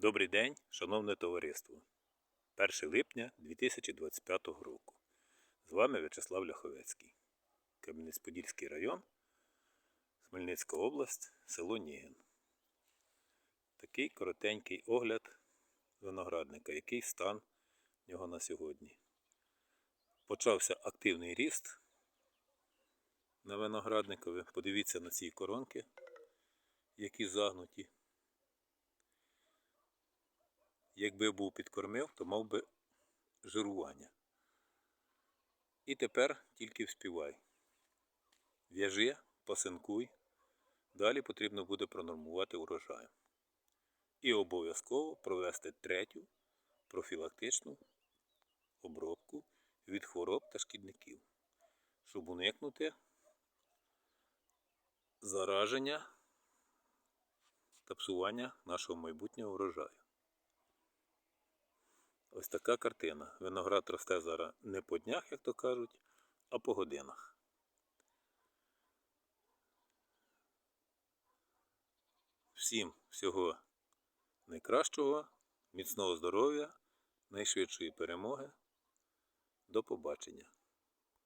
Добрий день, шановне товариство. 1 липня 2025 року. З вами В'ячеслав Ляховецький. Кам'янець-Подільський район, Хмельницька область, село Нігін. Такий коротенький огляд виноградника, який стан нього на сьогодні. Почався активний ріст на виноградникові. Подивіться на ці коронки, які загнуті. Якби був підкормив, то мав би жирування. І тепер тільки вспівай. В'яжи, пасинкуй. Далі потрібно буде пронормувати урожай. І обов'язково провести третю профілактичну обробку від хвороб та шкідників, щоб уникнути зараження та псування нашого майбутнього урожаю. Ось така картина. Виноград росте зараз не по днях, як то кажуть, а по годинах. Всім всього найкращого, міцного здоров'я, найшвидшої перемоги. До побачення.